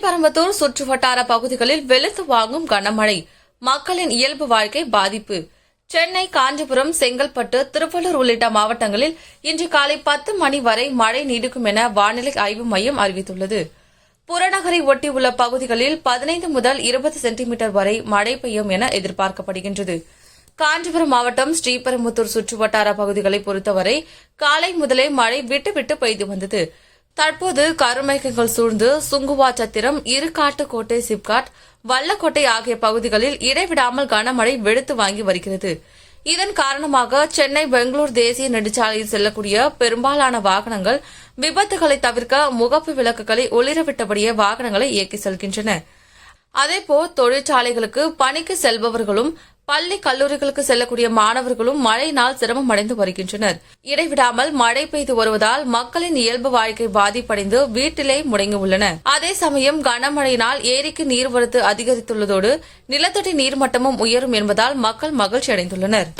ஸ்ரீபெரும்புதூர் சுற்றுவட்டார பகுதிகளில் வெளுத்து வாங்கும் கனமழை மக்களின் இயல்பு வாழ்க்கை பாதிப்பு. சென்னை காஞ்சிபுரம் செங்கல்பட்டு திருவள்ளூர் உள்ளிட்ட மாவட்டங்களில் இன்று காலை பத்து மணி வரை மழை நீடிக்கும் என வானிலை ஆய்வு மையம் அறிவித்துள்ளது. புறநகரை ஒட்டியுள்ள பகுதிகளில் பதினைந்து முதல் இருபது சென்டிமீட்டர் வரை மழை பெய்யும் என எதிர்பார்க்கப்படுகின்றது. காஞ்சிபுரம் மாவட்டம் ஸ்ரீபெரும்புத்தூர் சுற்றுவட்டார பகுதிகளை பொறுத்தவரை காலை முதலே மழை விட்டு விட்டு பெய்து வந்தது. தற்போது கருமேகங்கள் சூழ்ந்து சுங்குவா சத்திரம் இருக்காட்டுக்கோட்டை சிப்காட் வல்லக்கோட்டை ஆகிய பகுதிகளில் இடைவிடாமல் கனமழை வெடித்து வாங்கி வருகிறது. இதன் காரணமாக சென்னை பெங்களூர் தேசிய நெடுஞ்சாலையில் செல்லக்கூடிய பெரும்பாலான வாகனங்கள் விபத்துகளை தவிர்க்க முகப்பு விளக்குகளை ஒளிரவிட்டபடியே வாகனங்களை இயக்கி செல்கின்றன. அதேபோல் தொழிற்சாலைகளுக்கு பணிக்கு செல்பவர்களும் பள்ளி கல்லூரிகளுக்கு செல்லக்கூடிய மாணவர்களும் மழையினால் சிரமம் அடைந்து வருகின்றனர். இடைவிடாமல் மழை பெய்து வருவதால் மக்களின் இயல்பு வாழ்க்கை பாதிப்படைந்து வீட்டிலே முடங்கியுள்ளன அதே சமயம் கனமழையினால் ஏரிக்கு நீர்வரத்து அதிகரித்துள்ளதோடு நிலத்தடி நீர்மட்டமும் உயரும் என்பதால் மக்கள் மகிழ்ச்சி அடைந்துள்ளனர்